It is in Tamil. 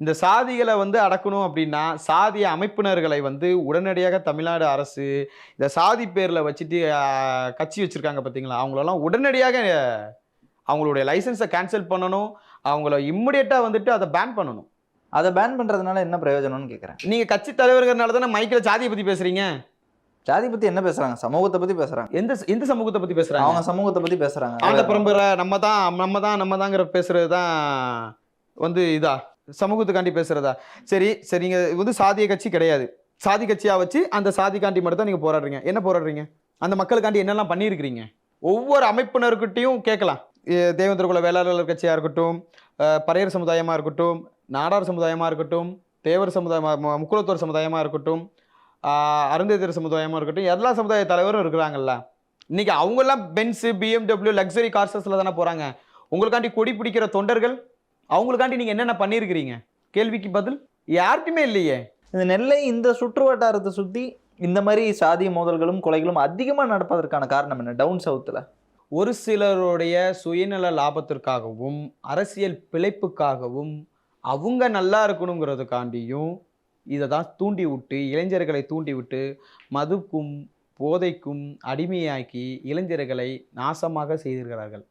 இந்த சாதிகளை வந்து அடக்கணும் அப்படின்னா சாதிய அமைப்பினர்களை வந்து உடனடியாக தமிழ்நாடு அரசு இந்த சாதி பேரில் வச்சுட்டு கட்சி வச்சுருக்காங்க பார்த்தீங்களா அவங்களெல்லாம் உடனடியாக அவங்களுடைய லைசன்ஸை கேன்சல் பண்ணணும். அவங்கள இம்மிடியட்டாக வந்துட்டு அதை பேன் பண்ணணும். அதை பேன் பண்றதுனால என்ன பிரயோஜனம்னு கேக்குறேன். நீங்கள் கட்சி தலைவர்கள்னால தானே மைக்கில் சாதியை பற்றி பேசுகிறீங்க ஜாதி பத்தி என்ன பேசுறாங்க? சமூகத்தை பத்தி பேசுறாங்க. எந்த எந்த சமூகத்தை பற்றி பேசுகிறாங்க அவங்க சமூகத்தை பத்தி பேசுறாங்க. ஆண்ட பரம்பரை நம்ம தான் நம்ம தான் நம்ம தாங்கிற பேசுறது தான் வந்து இதா. சமூகத்துக்காண்டி பேசுறதா? சரி சரி இது வந்து சாதிய கட்சி கிடையாது. சாதி கட்சியா வச்சு அந்த சாதிக்காண்டி மட்டும் தான் நீங்க போராடுறீங்க. என்ன போராடுறீங்க? அந்த மக்களுக்காண்டி என்னெல்லாம் பண்ணியிருக்கிறீங்க? ஒவ்வொரு அமைப்பினர்கிட்டையும் கேட்கலாம். எ- தேவேந்திர குல வேளாளர் கட்சியா இருக்கட்டும் பறையர் சமுதாயமா இருக்கட்டும் நாடார் சமுதாயமா இருக்கட்டும் தேவர் சமுதாயமா மு- முக்குலத்தோர் சமுதாயமா இருக்கட்டும் ஆஹ், அருந்ததியர் சமுதாயமா இருக்கட்டும் எல்லா சமுதாய தலைவரும் இருக்கிறாங்கல்ல. இன்னைக்கு அவங்கெல்லாம் பென்ஸு பிஎம்டபிள்யூ லக்ஸரி கார்ஸஸில் தானே போகிறாங்க உங்களுக்காண்டி கொடி பிடிக்கிற தொண்டர்கள் அவங்களுக்காண்டி நீங்கள் என்னென்ன பண்ணியிருக்கிறீங்க? கேள்விக்கு பதில் யார்கிட்டையுமே இல்லையே. இந்த நெல்லை இந்த சுற்று வட்டாரத்தை சுத்தி இந்த மாதிரி சாதிய மோதல்களும் கொலைகளும் அதிகமா நடப்பதற்கான காரணம் என்ன? டவுன் சவுத்துல. ஒரு சிலருடைய சுயநல லாபத்திற்காகவும் அரசியல் பிழைப்புக்காகவும் அவங்க நல்லா இருக்கணுங்கிறதுக்காண்டியும் இதை தான் தூண்டி விட்டு இளைஞர்களை தூண்டி விட்டு மதுக்கும் போதைக்கும் அடிமையாக்கி இளைஞர்களை நாசமாக செய்திருக்கிறார்கள்.